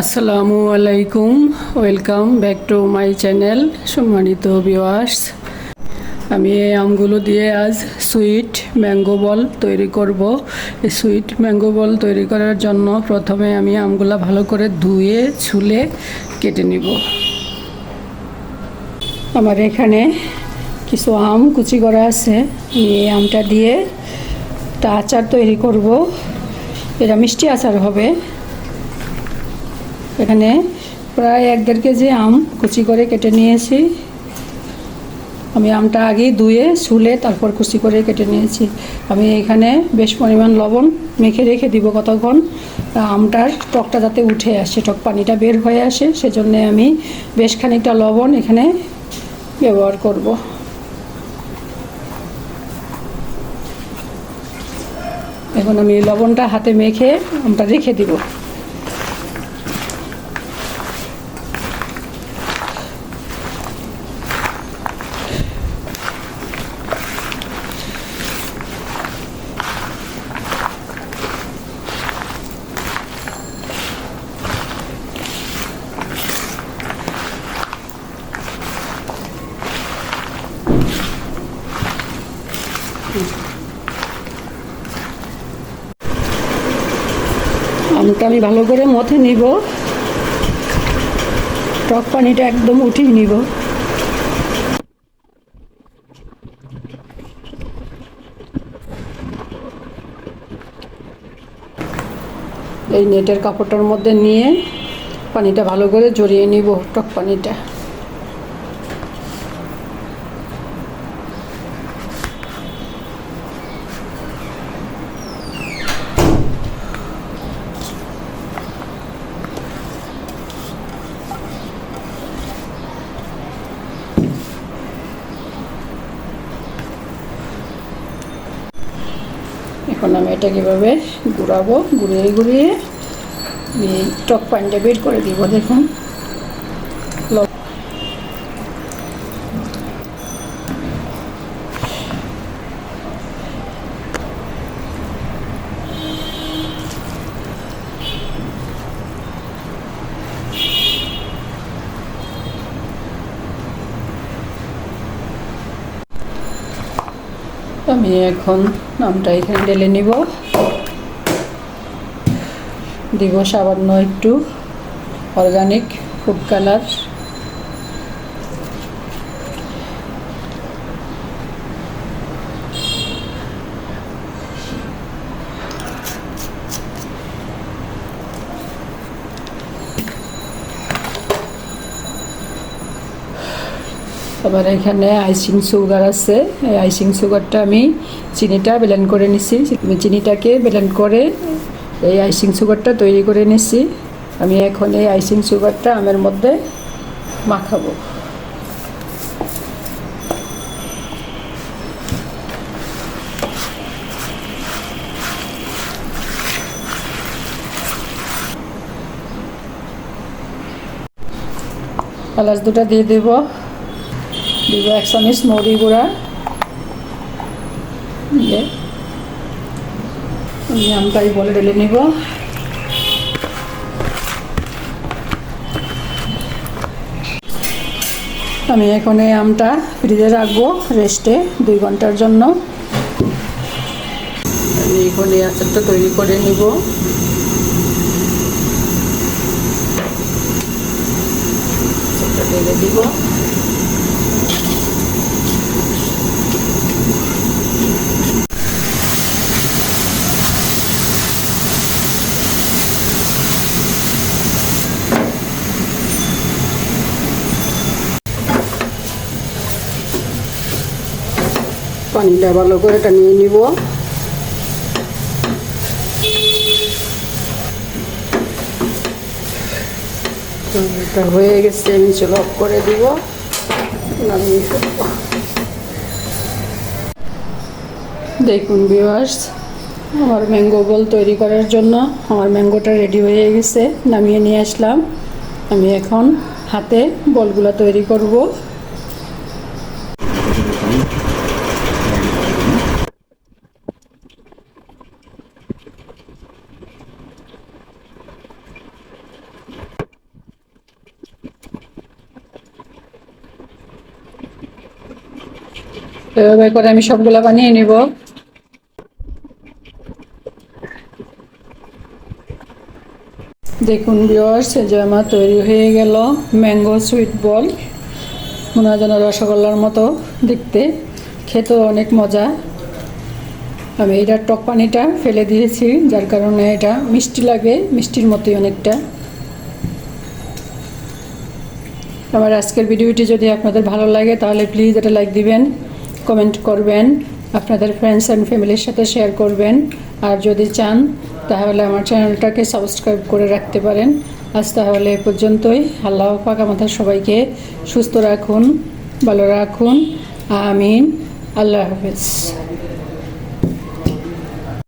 আসসালামু আলাইকুম, welcome back to my channel, সম্মানিত ভিউয়ার্স আমি এই আমগুলো দিয়ে আজ সুইট ম্যাঙ্গো বল তৈরি করব। এই সুইট ম্যাঙ্গো বল তৈরি করার জন্য প্রথমে আমি আমগুলো ভালো করে ধুয়ে, ছুলে কেটে নিব। আমার এখানে কিছু আম কুচি করা আছে। আমি এই আমটা দিয়ে একটা আচার তৈরি করব। এটা মিষ্টি আচার হবে। এখানে প্রায় এক দেড় কেজি আম কুচি করে কেটে নিয়েছি। আমি আমটা আগে ধুয়ে শুলে তারপর কুচি করে কেটে নিয়েছি। আমি এখানে বেশ পরিমাণ লবণ মেখে রেখে দিব কতক্ষণ। আমটার টকটা যাতে উঠে আসে, টক পানিটা বের হয়ে আসে, সেজন্য আমি বেশ খানিকটা লবণ এখানে ব্যবহার করব। এখন আমি লবণটা হাতে মেখে আমটা রেখে দিব। আমটা আমি ভালো করে মথে নিব। টক পানিটা একদম উঠিয়ে নিব। এই নেটের কাপড়টার মধ্যে নিয়ে পানিটা ভালো করে জড়িয়ে নিব টক পানিটা। এখন আমি এটা কীভাবে ঘুরাবো ঘুরিয়ে ঘুরিয়ে এই টক পানিটা বের করে দিব দেখুন। আমি এখন নামটা এখানে ঢেলে নিব। দিব সামান্য একটু অর্গানিক ফুড কালার আবার এখানে আইসিং সুগার আছে। এই আইসিং সুগারটা আমি চিনিটা ব্লেন্ড করে নিছি। চিনিটাকে ব্লেন্ড করে এই আইসিং সুগারটা তৈরি করে নিছি। আমি এখন এই আইসিং সুগারটা আমের মধ্যে মাখাবো। এলাচ দুটা দিয়ে দেব। দিব এক চামচ মৌরি গুঁড়া। দিয়ে আমি আমটাই বলে ঢেলে নিব। আমি এখন এই আমটা ফ্রিজে রাখব রেস্টে দুই ঘণ্টার জন্য। আমি এখন এই আচারটা তৈরি করে নিব। ঢেলে দিব। পানিটা ভালো করে টানিয়ে নিব। তো এটা হয়ে গেছে, আমি চুল করে দিব। নামিয়ে দেখুন ভিউয়ার্স আমার ম্যাঙ্গো বল তৈরি করার জন্য আমার ম্যাঙ্গোটা রেডি হয়ে গেছে, নামিয়ে নিয়ে আসলাম। আমি এখন হাতে বলগুলো তৈরি করব। এভাবে করে আমি সবগুলা বানিয়ে নিব। দেখুন এই যে আমার তৈরি হয়ে গেল ম্যাঙ্গো সুইট বল মনে হয় যেন রসগোল্লার মতো দেখতে। খেতেও অনেক মজা। আমি এটার টক পানিটা ফেলে দিয়েছি, যার কারণে এটা মিষ্টি লাগে, মিষ্টির মতোই অনেকটা। আমার আজকের ভিডিওটি যদি আপনাদের ভালো লাগে, তাহলে প্লিজ এটা লাইক দিবেন। কমেন্ট করবেন, আপনাদের ফ্রেন্ডস অ্যান্ড ফ্যামিলির সাথে শেয়ার করবেন। আর যদি চান, তাহলে আমার চ্যানেলটাকে সাবস্ক্রাইব করে রাখতে পারেন। আজ তাহলে এ পর্যন্তই। আল্লাহ পাক আমাদের সবাইকে সুস্থ রাখুন, ভালো রাখুন। আমিন। আল্লাহ হাফেজ।